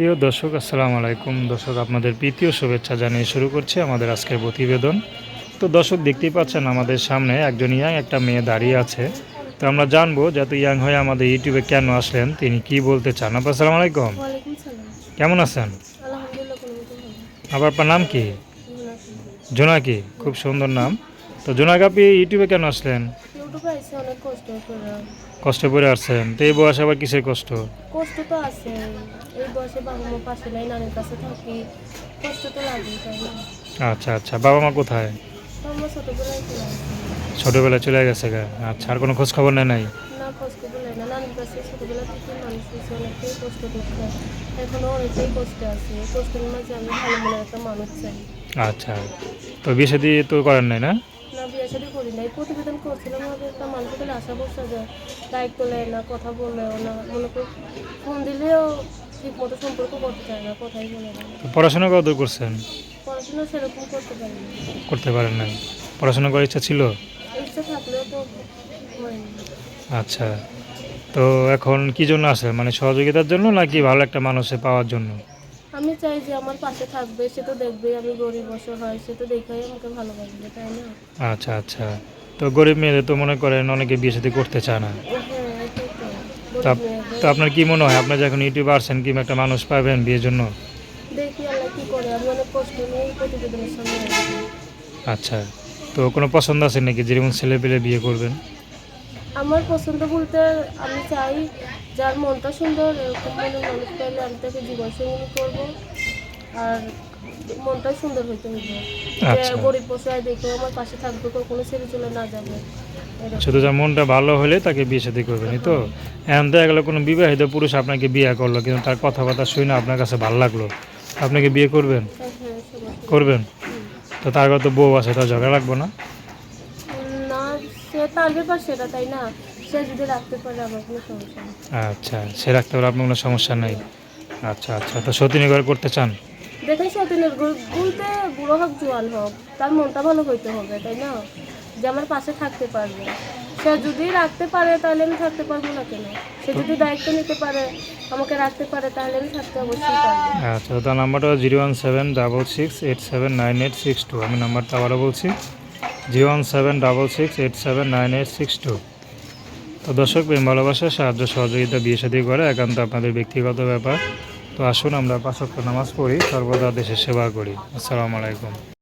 প্রিয় দর্শক আসসালামু আলাইকুম। দর্শক আপনাদের প্রীতীয় শুভেচ্ছা জানিয়ে শুরু করছে আমাদের আজকের প্রতিবেদন। তো দর্শক দেখতেই পাচ্ছেন আমাদের সামনে একজন ইয়াং একটা মেয়ে দাঁড়িয়ে আছে। তো আমরা জানব যত ইয়াং হয়ে আমাদের ইউটিউবে কেন আসলেন তিনি কি বলতে চান? আপা আসসালামু আলাইকুম। কেমন আছেন? আবার আপনার নাম কি। জোনাকি খুব সুন্দর নাম। তো জোনাক আপনি ইউটিউবে কেন আসলেন? অনেক কষ্ট করে। কষ্ট করে আসছেন। তো এই বয়সে আবার কিসের কষ্ট? কষ্ট তো আছে। এই বয়সে বাবা মা পাশে নাই নানির কাছে থাকি। কষ্ট তো লাগে আচ্ছা আচ্ছা। বাবা মা কোথায়? ছোটোবেলায় চলে গেছে। গা? আচ্ছা আর কোনো খোঁজ খবর নেয় নাই আচ্ছা। তো বিয়ে তো করেন নাই না? বিয়ে শাদী করি নাই প্রতিবেদন করছিলাম ভাবে একটা মানুষের কাছে আশা বসা যায় দায়িত্ব নেয় না কথা বলেও না মনে করি ফোন দিলেও ঠিক মতো সম্পর্ক করতে চায় না কথাই বলে না। পড়াশোনা কত করছেন? পড়াশোনা সেরকম করতে পারি না করতে পারেন নাই। পড়াশোনা করার ইচ্ছা ছিল? ইচ্ছা থাকলেও তো আচ্ছা তো এখন কি জন্য আসে মানে সহযোগিতার জন্য নাকি ভালো একটা মানুষে পাওয়ার জন্য? আমি চাই যে আমার পাশে থাকবে সে তো দেখবে আমি গরিব বছর হয় সে তো দেখাই আমাকে ভালোবাসবে তাই না? আচ্ছা আচ্ছা। তো গরিব মেয়েদের তো মনে করেন অনেকে বিয়ে সাথে করতে চায় না। হ্যাঁ তো। আপনার কি মনে হয়? আপনার যখন ইউটিউবে আসছেন কিংবা একটা মানুষ পাবেন বিয়ের জন্য? দেখি আল্লাহ কি করে আমি অনেক কষ্ট নিয়ে এই প্রতিবেদনের সামনে আসি। আচ্ছা। তো কোনো পছন্দ আছে নাকি যেরকম ছেলে পেলে বিয়ে করবেন? আমার পছন্দ বলতে আমি চাই যার মনটা সুন্দর এরকম মনের মানুষ পেলে আমি তাকে জীবন সঙ্গী করব। আর মনটা সুন্দর হইতে হইবে। আচ্ছা। গরিব বসায় দেখেও আমার পাশে থাকবে কখনো ছেড়ে চলে না যাবে। শুধু যার মনটা ভালো হলে তাকে বিয়ে সাথে করবেন তো? এখন দেখা গেলো কোনো বিবাহিত পুরুষ আপনাকে বিয়ে করল কিন্তু তার কথাবার্তা শুনে আপনার কাছে ভালো লাগল। আপনাকে বিয়ে করবেন? হ্যাঁ হ্যাঁ করবেন? তো তার ঘরে বউ আছে তার ঝগড়া লাগবো না? সে তার ব্যাপার সেটা তাই না? সে যদি রাখতে পারে আমার কোনো সমস্যা নেই। আচ্ছা সে রাখতে পারলে আপনার কোনো সমস্যা নেই। আচ্ছা আচ্ছা তো সতীনী ঘরে করতে চান? দেখেন সতীনের বলতে বুড়ো হোক জোয়ান হোক তার মনটা ভালো হইতে হবে তাই না? যে আমার পাশে থাকতে পারবে। সে যদি রাখতে পারে তাহলে আমি থাকতে পারব না কেন? সে যদি দায়িত্ব নিতে পারে আমাকে রাখতে পারে তাহলে আমি থাকতে অবশ্যই পারব। আচ্ছা তার নাম্বারটা zero one seven double six eight seven nine eight six two. আমি নাম্বারটা আবারও বলছি। Zero one seven double six eight seven nine eight six two. তো দর্শক, প্রেম, ভালোবাসা, সাহায্য, সহযোগিতা, বিয়ে সাথে করে একান্ত আপনাদের ব্যক্তিগত ব্যাপার। তো আসুন আমরা পাঁচক্য নামাজ পড়ি, সর্বদা দেশের সেবা করি। আসসালামু আলাইকুম।